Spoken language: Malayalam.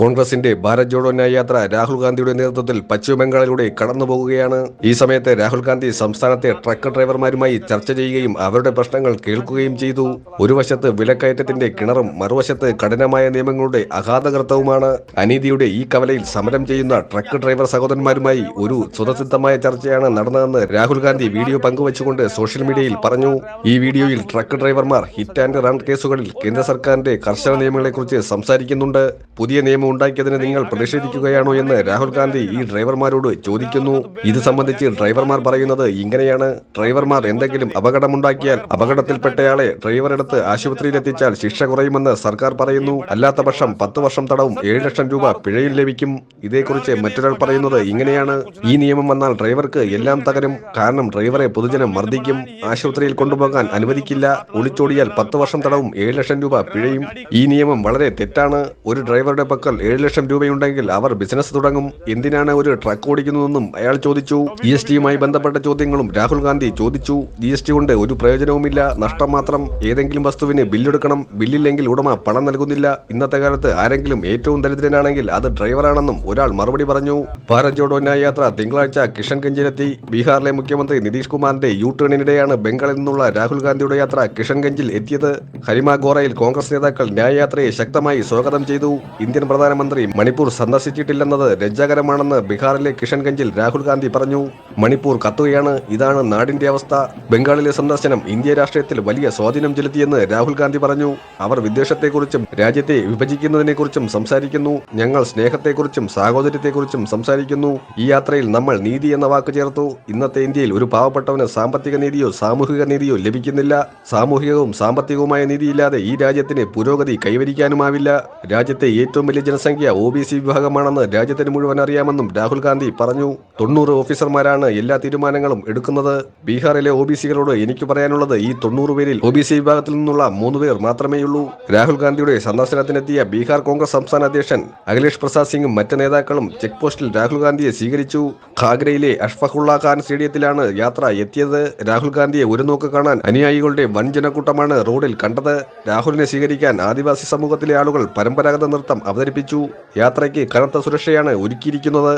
കോൺഗ്രസിന്റെ ഭാരത് ജോഡോ ന്യായ യാത്ര രാഹുൽ ഗാന്ധിയുടെ നേതൃത്വത്തിൽ പശ്ചിമബംഗാളിലൂടെ കടന്നുപോകുകയാണ്. ഈ സമയത്ത് രാഹുൽ ഗാന്ധി സംസ്ഥാനത്തെ ട്രക്ക് ഡ്രൈവർമാരുമായി ചർച്ച ചെയ്യുകയും അവരുടെ പ്രശ്നങ്ങൾ കേൾക്കുകയും ചെയ്തു. ഒരു വശത്ത് വിലക്കയറ്റത്തിന്റെ കിണറും മറുവശത്ത് കഠിനമായ നിയമങ്ങളുടെ അഗാധകൃത്തവുമാണ് അനീതിയുടെ ഈ കവലയിൽ സമരം ചെയ്യുന്ന ട്രക്ക് ഡ്രൈവർ സഹോദരന്മാരുമായി ഒരു സ്വതസിദ്ധമായ ചർച്ചയാണ് നടന്നതെന്ന് രാഹുൽ ഗാന്ധി വീഡിയോ പങ്കുവച്ചുകൊണ്ട് സോഷ്യൽ മീഡിയയിൽ പറഞ്ഞു. ഈ വീഡിയോയിൽ ട്രക്ക് ഡ്രൈവർമാർ ഹിറ്റ് ആൻഡ് റൺ കേസുകളിൽ കേന്ദ്ര സർക്കാരിന്റെ കർശന നിയമങ്ങളെക്കുറിച്ച് സംസാരിക്കുന്നുണ്ട്. പുതിയ നിയമം ഉണ്ടാക്കിയതിന് നിങ്ങൾ പ്രതിഷേധിക്കുകയാണോ എന്ന് രാഹുൽ ഗാന്ധി ഈ ഡ്രൈവർമാരോട് ചോദിക്കുന്നു. ഇത് സംബന്ധിച്ച് ഡ്രൈവർമാർ പറയുന്നത് ഇങ്ങനെയാണ്. ഡ്രൈവർമാർ എന്തെങ്കിലും അപകടമുണ്ടാക്കിയാൽ അപകടത്തിൽപ്പെട്ടയാളെ ഡ്രൈവറെടുത്ത് ആശുപത്രിയിലെത്തിച്ചാൽ ശിക്ഷ കുറയുമെന്ന് സർക്കാർ പറയുന്നു. അല്ലാത്ത പക്ഷം പത്ത് വർഷം തടവും ഏഴ് ലക്ഷം രൂപ പിഴയും ലഭിക്കും. ഇതേക്കുറിച്ച് മറ്റൊരാൾ പറയുന്നത് ഇങ്ങനെയാണ്. ഈ നിയമം വന്നാൽ ഡ്രൈവർക്ക് എല്ലാം തകരും. കാരണം ഡ്രൈവറെ പൊതുജനം മർദ്ദിക്കും. ആശുപത്രിയിൽ കൊണ്ടുപോകാൻ അനുവദിക്കില്ല. ഒളിച്ചോടിയാൽ പത്ത് വർഷം തടവും ഏഴ് ലക്ഷം രൂപ പിഴയും. ഈ നിയമം വളരെ തെറ്റാണ്. ഒരു ഡ്രൈവറുടെ പക്കൽ ഏഴ് ലക്ഷം രൂപയുണ്ടെങ്കിൽ അവർ ബിസിനസ് തുടങ്ങും. എന്തിനാണ് ഒരു ട്രക്ക് ഓടിക്കുന്നതെന്നും അയാൾ ചോദിച്ചു. ജി എസ് ടിയുമായി ബന്ധപ്പെട്ട ചോദ്യങ്ങളും രാഹുൽ ഗാന്ധി ചോദിച്ചു. ജി എസ് ടി കൊണ്ട് ഒരു പ്രയോജനവുമില്ല. നഷ്ടം മാത്രം. ഏതെങ്കിലും വസ്തുവിന് ബില്ലെടുക്കണം ബില്ലില്ലെങ്കിൽ ഉടമ പണം നൽകുന്നില്ല. ഇന്നത്തെ കാലത്ത് ആരെങ്കിലും ഏറ്റവും ദരിദ്രനാണെങ്കിൽ അത് ഡ്രൈവറാണെന്നും ഒരാൾ മറുപടി പറഞ്ഞു. ഭാരത് ജോഡോ യാത്ര തിങ്കളാഴ്ച കിഷൻഗഞ്ചിലെത്തി ബീഹാറിലെ മുഖ്യമന്ത്രി നിതീഷ് കുമാറിന്റെ യു ടേണിനിടെയാണ് ബംഗാളിൽ നിന്നുള്ള രാഹുൽ ഗാന്ധിയുടെ യാത്ര കിഷൻഗഞ്ചിൽ എത്തിയത്. ഹരിമ ഗോറയിൽ കോൺഗ്രസ് നേതാക്കൾ ന്യായയാത്രയെ ശക്തമായി സ്വാഗതം ചെയ്തു. ഇന്ത്യൻ പ്രധാനമന്ത്രി മണിപ്പൂർ സന്ദർശിച്ചിട്ടില്ലെന്നത് ലജ്ജാകരമാണെന്ന് ബീഹാറിലെ കിഷൻഗഞ്ചിൽ രാഹുൽ ഗാന്ധി പറഞ്ഞു. മണിപ്പൂർ കത്തുകയാണ് ഇതാണ് നാടിന്റെ അവസ്ഥ. ബംഗാളിലെ സന്ദർശനം ഇന്ത്യ രാഷ്ട്രീയത്തിൽ വലിയ സ്വാധീനം ചെലുത്തിയെന്ന് രാഹുൽ ഗാന്ധി പറഞ്ഞു. അവർ വിദ്വേഷത്തെക്കുറിച്ചും രാജ്യത്തെ വിഭജിക്കുന്നതിനെക്കുറിച്ചും സംസാരിക്കുന്നു. ഞങ്ങൾ സ്നേഹത്തെക്കുറിച്ചും സാഹോദര്യത്തെക്കുറിച്ചും സംസാരിക്കുന്നു. ഈ യാത്രയിൽ നമ്മൾ നീതി എന്ന വാക്ക് ചേർത്തു. ഇന്നത്തെ ഇന്ത്യയിൽ ഒരു പാവപ്പെട്ടവന് സാമ്പത്തിക നീതിയോ സാമൂഹിക നീതിയോ ലഭിക്കുന്നില്ല. സാമൂഹികവും സാമ്പത്തികവുമായ നീതിയില്ലാതെ ഈ രാജ്യത്തിന് പുരോഗതി കൈവരിക്കാനുമാവില്ല. രാജ്യത്തെ ഏറ്റവും വലിയ ജനസംഖ്യ ഒ ബി സി വിഭാഗമാണെന്ന് രാജ്യത്തിന് മുഴുവൻ അറിയാമെന്നും രാഹുൽ ഗാന്ധി പറഞ്ഞു. തൊണ്ണൂറ് ഓഫീസർമാരാണ് എല്ലാ തീരുമാനങ്ങളും എടുക്കുന്നത്. ബീഹാറിലെ ഒ ബി സികളോട് എനിക്ക് പറയാനുള്ളത് ഈ തൊണ്ണൂറ് പേരിൽ ഒ ബി സി വിഭാഗത്തിൽ നിന്നുള്ള മൂന്ന് പേർ മാത്രമേയുള്ളൂ. രാഹുൽ ഗാന്ധിയുടെ സന്ദർശനത്തിനെത്തിയ ബീഹാർ കോൺഗ്രസ് സംസ്ഥാന അധ്യക്ഷൻ അഖിലേഷ് പ്രസാദ് സിംഗും മറ്റ് നേതാക്കളും ചെക്ക് പോസ്റ്റിൽ രാഹുൽ ഗാന്ധിയെ സ്വീകരിച്ചു. ഖാഗ്രയിലെ അഷ്ഫഖുള്ള ഖാൻ സ്റ്റേഡിയത്തിലാണ് യാത്ര എത്തിയത്. രാഹുൽ ഗാന്ധിയെ ഒരു നോക്ക് കാണാൻ അനുയായികളുടെ വൻ ജനക്കൂട്ടമാണ് റോഡിൽ കണ്ടത്. രാഹുലിനെ സ്വീകരിക്കാൻ ആദിവാസി സമൂഹത്തിലെ ആളുകൾ പരമ്പരാഗത നൃത്തം അവതരിപ്പിച്ചു. യാത്രയ്ക്ക് കനത്ത സുരക്ഷയാണ് ഒരുക്കിയിരിക്കുന്നത്.